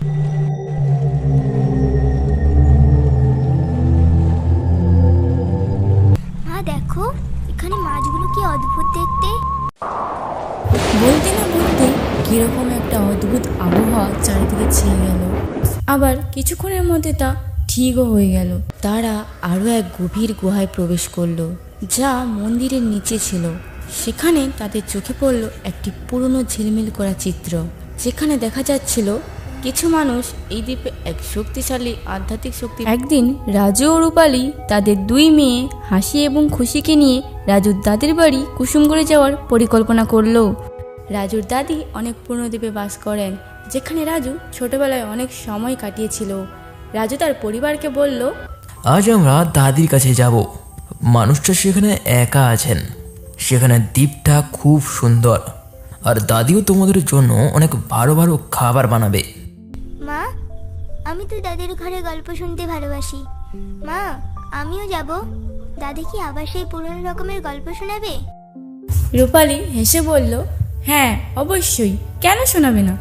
মা, দেখো, এখানে মাছগুলো কি অদ্ভুত দেখতে? বলতে না বলতে কীরকম একটা অদ্ভুত আবহাওয়া চারিদিকে ছেয়ে গেল। আবার কিছুক্ষণের মধ্যে তা ঠিকও হয়ে গেল। তারা আরও এক গভীর গুহায় প্রবেশ করল, যা মন্দিরের নিচে ছিল। সেখানে তাদের চোখে পড়ল একটি পুরনো ঝিলমিল করা চিত্র। যেখানে দেখা যাচ্ছিল কিছু মানুষ এই দ্বীপে এক শক্তিশালী আধ্যাত্মিক শক্তি একদিন রাজু ও রূপালী তাদের দুই মেয়ে হাসি এবং খুশিকে নিয়ে রাজুর দাদির বাড়ি কুসুমগড়ে যাওয়ার পরিকল্পনা করল। রাজুর দাদি অনেক পুরনো দ্বীপে বাস করেন যেখানে রাজু ছোটবেলায় অনেক সময় কাটিয়েছিল। রাজু তার পরিবারকে বলল আজ আমরা দাদির কাছে যাব। মানুষটা সেখানে একা আছেন। সেখানে দ্বীপটা খুব সুন্দর। আর দাদিও তোমাদের জন্য অনেক ভালো ভালো খাবার বানাবে। আমি তো দাদির ঘরে গল্প শুনতে ভালোবাসি। মা, আমিও যাব। দাদি কি আবার সেই পুরনো রকমের গল্প শোনাবে? রূপালী হেসে বলল হ্যাঁ অবশ্যই। কেন শোনাবে না?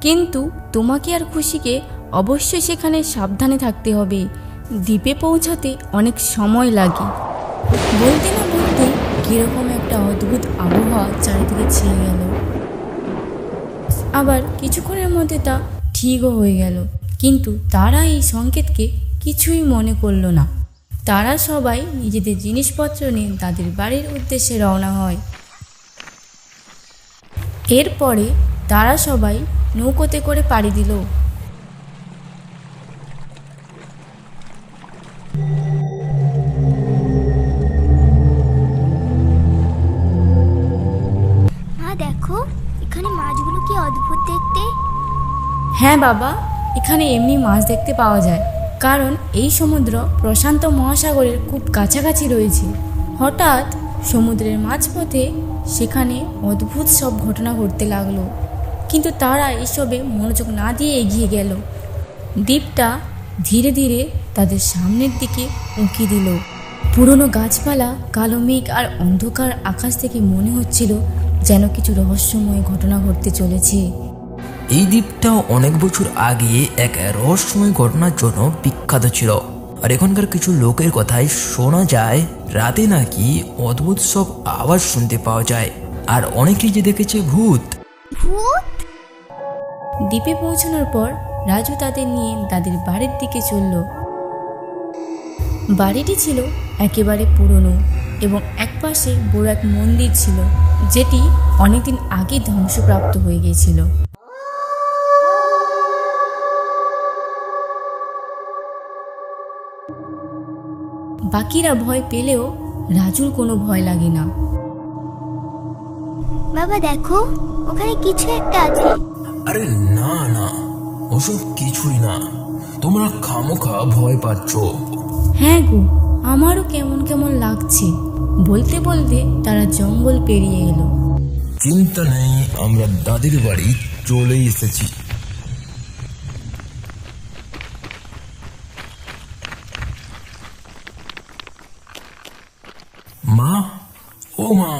কিন্তু তোমাকে আর খুশিকে অবশ্যই সেখানে সাবধানে থাকতে হবে। দ্বীপে পৌঁছাতে অনেক সময় লাগে। বলতে না বলতে কীরকম একটা অদ্ভুত আবহাওয়া চারিদিকে ছেয়ে গেল। আবার কিছুক্ষণের মধ্যে তা ঠিকও হয়ে গেল। কিন্তু তারা এই সংকেতকে কিছুই মনে করল না। তারা সবাই নিজেদের জিনিসপত্র নিয়ে তাদের বাড়ির উদ্দেশ্যে রওনা হয়। এরপরে তারা সবাই নৌকোতে করে পাড়ি দিল। দেখো এখানে মাছগুলো কি অদ্ভুত দেখতে? হ্যাঁ বাবা এখানে এমনি মাছ দেখতে পাওয়া যায়। কারণ এই সমুদ্র প্রশান্ত মহাসাগরের খুব কাছাকাছি রয়েছে। হঠাৎ সমুদ্রের মাঝপথে সেখানে অদ্ভুত সব ঘটনা ঘটতে লাগল। কিন্তু তারা এসবে মনোযোগ না দিয়ে এগিয়ে গেল। দ্বীপটা ধীরে ধীরে তাদের সামনের দিকে উঁকি দিল। পুরনো গাছপালা, কালো মেঘ আর অন্ধকার আকাশ থেকে মনে হচ্ছিল যেন কিছু রহস্যময় ঘটনা ঘটতে চলেছে। এই দ্বীপটাও অনেক বছর আগে এক রহস্যময় ঘটনার জন্য বিখ্যাত ছিল। আর এখানকার কিছু লোকের কথায় শোনা যায়, রাতে নাকি অদ্ভুত সব আওয়াজ শুনতে পাওয়া যায়। আর অনেকেই যে দেখেছে ভূত। ভূত? দ্বীপে পৌঁছানোর পর রাজু তাদের নিয়ে তাদের বাড়ির দিকে চলল। বাড়িটি ছিল একেবারে পুরনো এবং একপাশে বড় এক মন্দির ছিল, যেটি অনেকদিন আগে ধ্বংসপ্রাপ্ত হয়ে গিয়েছিল। বাকিরা ভয় পেলেও রাজুর কোনো ভয় লাগে না। বাবা দেখো ওখানে কিছু একটা আছে। আরে না না ওসব কিছুই না। তোমরা খামোখা ভয় পাচ্ছ। হ্যাঁ গো আমারও কেমন কেমন লাগছে। বলতে বলতে তারা জঙ্গল পেরিয়ে এলো। চিন্তা নেই আমরা দাদির বাড়ি চলে এসেছি। মা? ও মা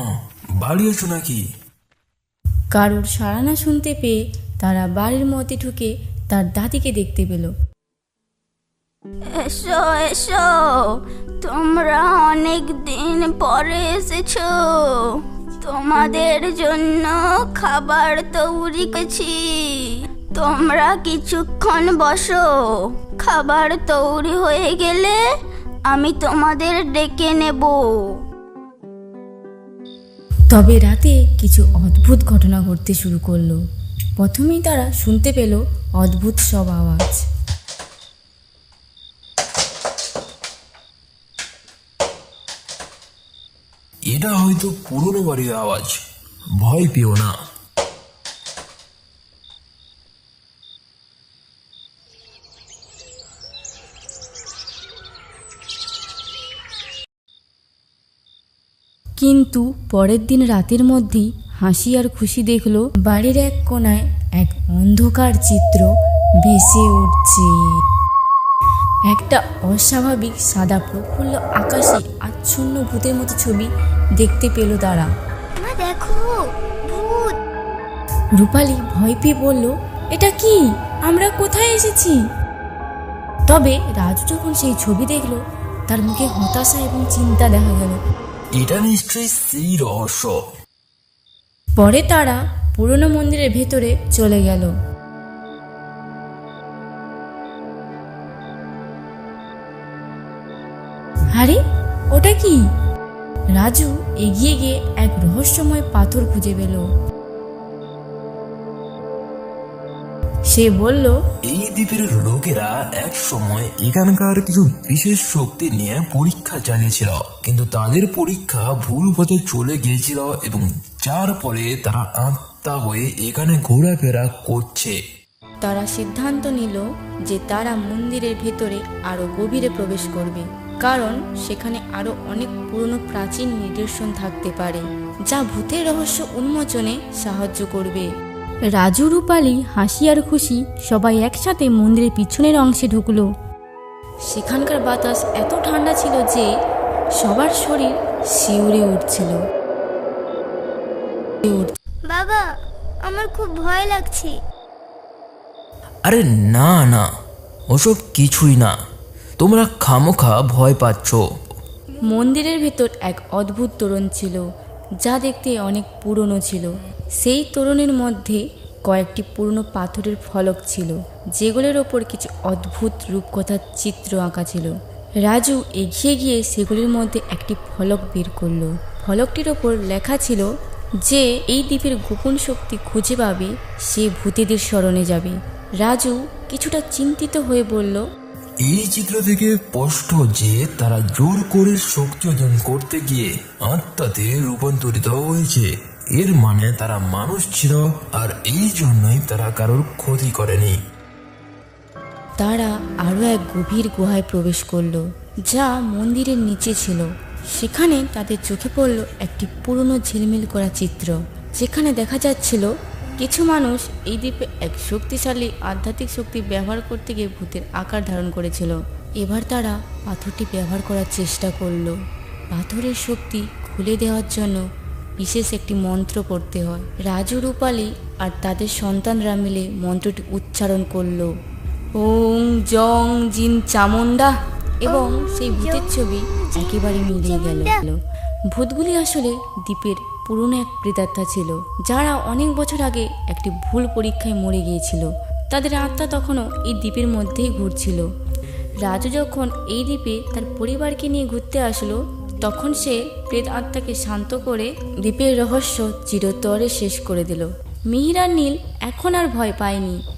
বাড়ি আছো নাকি? কারোর সাড়া না শুনতে পেয়ে তারা বাড়ির মধ্যে ঢুকে তার দাদিকে দেখতে পেল। এসো এসো তোমরা অনেক দিন পরে এসেছ। তোমাদের জন্য খাবার তৈরি করেছি। তোমরা কিছুক্ষণ বসো। খাবার তৈরি হয়ে গেলে আমি তোমাদের ডেকে নেব। তবে রাতে কিছু অদ্ভুত ঘটনা ঘটতে শুরু করল। প্রথমেই তারা শুনতে পেল অদ্ভুত সব আওয়াজ। এটা হয়তো পুরনো বাড়ির আওয়াজ। ভয় পেও না। কিন্তু পরের দিন রাতের মধ্যেই হাসি আর খুশি দেখল বাড়ির এক কোনায় এক অন্ধকার চিত্র ভেসে উঠছে। একটা অস্বাভাবিক সাদা প্রফুল্ল আকাশে আচ্ছন্ন ভূতের মতো ছবি দেখতে পেল তারা। দেখো ভূত। রূপালী ভয় পেয়ে বলল এটা কি? আমরা কোথায় এসেছি? তবে রাজু যখন সেই ছবি দেখল তার মুখে হতাশা এবং চিন্তা দেখা গেল। এটা নিশ্চয়ই রহস্য। পরে তারা পুরনো মন্দিরের ভেতরে চলে গেল। আরে, ওটা কি? রাজু এগিয়ে গিয়ে এক রহস্যময় পাথর খুঁজে পেল। সে বলল এই দ্বীপের লোকেরা এক সময় এখানকার কিছু বিশেষ শক্তি নিয়ে পরীক্ষা চালিয়েছিল। কিন্তু তাদের পরীক্ষা ভুল পথে চলে গিয়েছিল এবং যার ফলে তারা আত্মা হয়ে এখানে ঘোরাফেরা করছে। তারা সিদ্ধান্ত নিল যে তারা মন্দিরের ভেতরে আরও গভীরে প্রবেশ করবে কারণ সেখানে আরও অনেক পুরনো প্রাচীন নিদর্শন থাকতে পারে যা ভূতের রহস্য উন্মোচনে সাহায্য করবে। রাজু রূপালী হাসি আর খুশি সবাই একসাথে মন্দিরের পিছনের অংশে ঢুকলো। সেখানকার বাতাস এত ঠান্ডা ছিল যে সবার শরীর শিউরে উঠছিল। বাবা আমার খুব ভয় লাগছে। আরে না না ওসব কিছুই না। তোমরা খামোখা ভয় পাচ্ছ। মন্দিরের ভেতর এক অদ্ভুত তোরণ ছিল। যা দেখতে অনেক পুরনো ছিল। সেই তোরণের মধ্যে কয়েকটি পুরনো পাথরের ফলক ছিল, যেগুলোর ওপর কিছু অদ্ভুত রূপকথার চিত্র আঁকা ছিল। রাজু এগিয়ে গিয়ে সেগুলির মধ্যে একটি ফলক বের করল। ফলকটির ওপর লেখা ছিল যে, এই দ্বীপের গোপন শক্তি খুঁজে পাবে, সে ভূতেদের স্মরণে যাবে। রাজু কিছুটা চিন্তিত হয়ে বলল এই চিত্র থেকে স্পষ্ট যে তারা জোর করে শক্তি অর্জন করতে গিয়ে আত্মাতে রূপান্তরিত হয়েছে। এর মানে তারা মানুষ ছিল আর এই জন্যই তারা কারোর ক্ষতি করেনি। তারা আরও এক গভীর গুহায় প্রবেশ করল, যা মন্দিরের নিচে ছিল। সেখানে তাদের চোখে পড়ল একটি পুরনো ঝিলমিল করা চিত্র, যেখানে দেখা যাচ্ছিল কিছু মানুষ এই দ্বীপে এক শক্তিশালী আধ্যাত্মিক শক্তি ব্যবহার করতে গিয়ে ভূতের আকার ধারণ করেছিল। এবার তারা পাথরটি ব্যবহার করার চেষ্টা করল। পাথরের শক্তি খুলে দেওয়ার জন্য বিশেষ একটি মন্ত্র পড়তে হয়। রাজু রূপালী আর তাদের সন্তানরা মিলে মন্ত্রটি উচ্চারণ করল। ওং জং জিন চামুন্ডা এবং সেই ভূতের ছবি একেবারে মিলিয়ে গেল। ভূতগুলি আসলে দ্বীপের পুরনো এক প্রেতাত্মা ছিল, যারা অনেক বছর আগে একটি ভুল পরীক্ষায় মরে গিয়েছিল। তাদের আত্মা তখনও এই দ্বীপের মধ্যেই ঘুরছিল। রাজু যখন এই দ্বীপে তার পরিবারকে নিয়ে ঘুরতে আসলো, তখন সে প্রেত আত্মাকে শান্ত করে দ্বীপের রহস্য চিরতরে শেষ করে দিল। মিহির নীল এখন আর ভয় পায়নি।